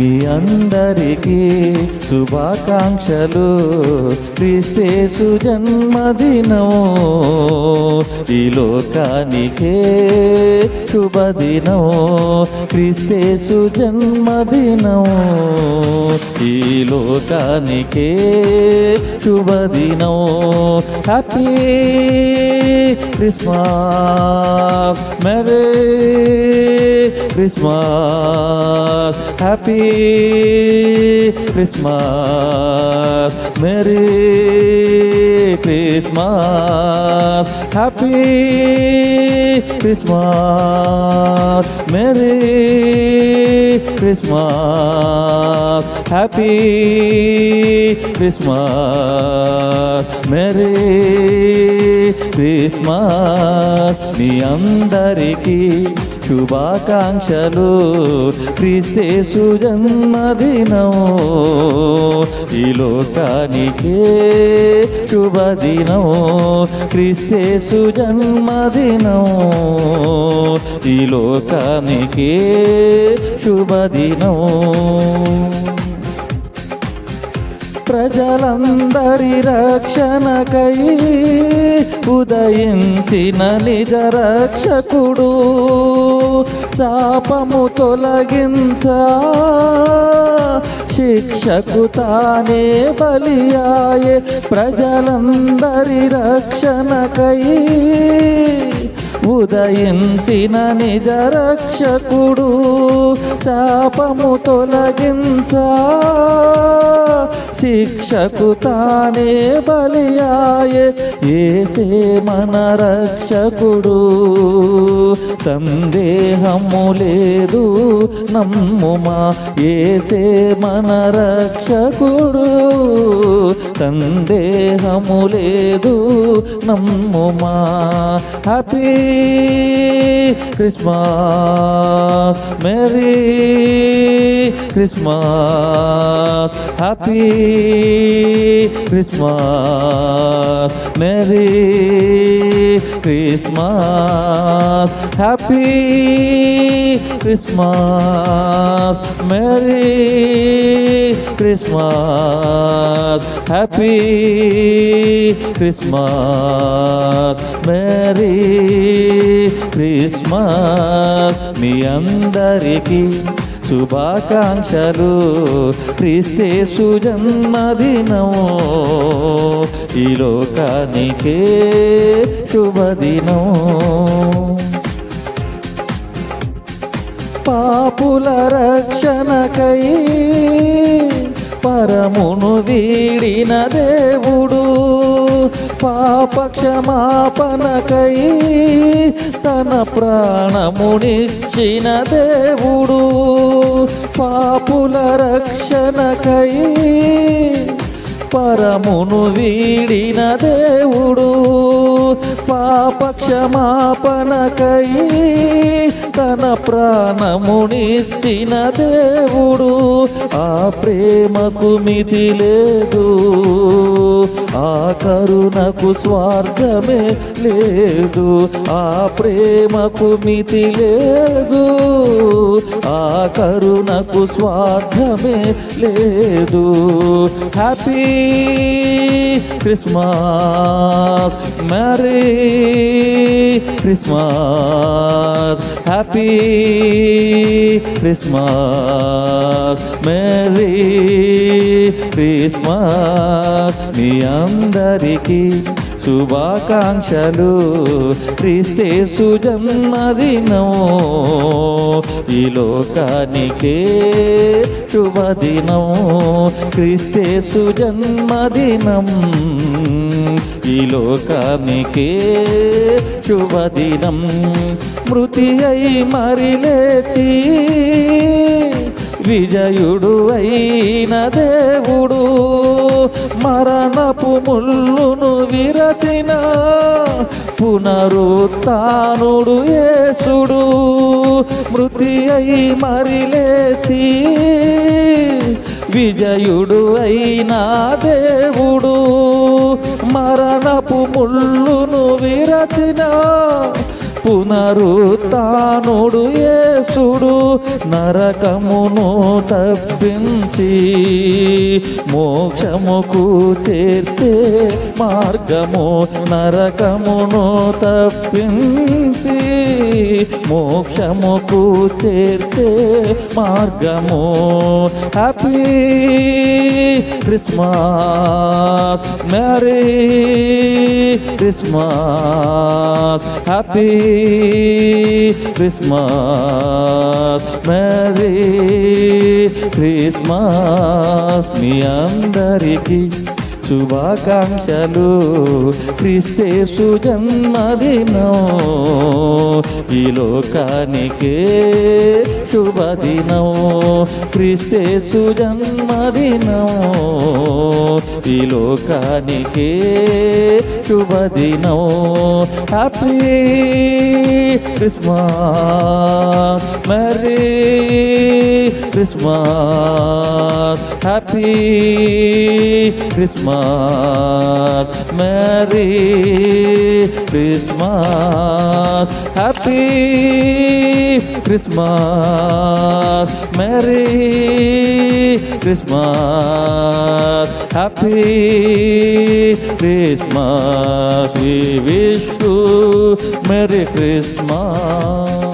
మీ అందరికీ శుభాకాంక్షలు. క్రీస్తేసు జన్మదినం ఈ లోకానికే శుభదినం క్రీస్తేసు జన్మదినం ఈ లోకానికే శుభదినం happy Christmas merry Christmas happy Christmas merry Christmas happy Christmas merry Christmas happy Christmas merry Christmas మీ అందరికీ శుభాకాంక్షలు. క్రీస్తేసు జన్మదినం ఈ లోకానికే శుభదినం క్రీస్తేసు జన్మదినం ఈ లోకానికే శుభదినం ప్రజలందరి రక్షణకై ఉదయించిన నిజ రక్షకుడు శాపము తొలగించ శిక్షకు తానే బలియాయే ప్రజలందరి రక్షణకై ఉదయించిన నిజ రక్షకుడు శాపము తొలగించ. శిక్షకు తానే బలియాయే ఏసే మన రక్షకుడు. సందేహము లేదు నమ్ముమా ఏసే మన రక్షకుడు. సందేహము లేదు నమ్ముమా happy Christmas merry Christmas happy Christmas merry Christmas happy Christmas merry Christmas happy Christmas merry Christmas మీ అందరికీ శుభాకాంక్షలు. క్రీస్తేసు సుజన్మదినం ఈ లోకానికే శుభదినం పాపుల రక్షణకై పరమును వీడిన దేవుడు పాపక్షమాపణకై తన ప్రాణమునిచ్చిన దేవుడు పాపుల రక్షణకై పరమును వీడిన దేవుడు పాపక్షమాపణకై తన ప్రాణమునిచ్చిన దేవుడు ఆ ప్రేమకు మితి లేదు. ఆ కరుణకు స్వార్థమే లేదు. ఆ ప్రేమకు మితి లేదు. ఆ కరుణకు స్వార్థమే లేదు. Happy Christmas merry Christmas happy Christmas merry Christmas మీ అందరికీ. శుభాకాంక్షలు. క్రీస్తేసు జన్మదినం ఈ లోకానికే శుభదినం క్రీస్తేసు జన్మదినం ఈ లోకానికే శుభదినం. మృతి అయి మరిలేచి విజయుడు అయిన దేవుడు. మరణపు ముళ్ళు విరచిన పునరుత్నుడు యేసుడు మృతి అయి మరిలేచి విజయుడు అయినా దేవుడు. మరణపు ముళ్ళును విరచిన పునరుత్నుడు యేసుడు నరకమును తప్పించి మోక్షముకు చేర్చే మార్గము నరకమును తప్పించి మోక్షముకు చేర్చే మార్గము. Happy Christmas merry Christmas happy Christmas merry Christmas మీ అందరికీ శుభాకాంక్షలు. క్రిస్తేసు జన్మదినం ఈ లోకానికే శుభదినం. క్రిస్తేసు జన్మదినం ఈ లోకానికే శుభదినం. Happy Christmas merry Christmas Merry Christmas, Merry Christmas, Happy Christmas, Merry Christmas, Happy Christmas. We wish you Merry Christmas.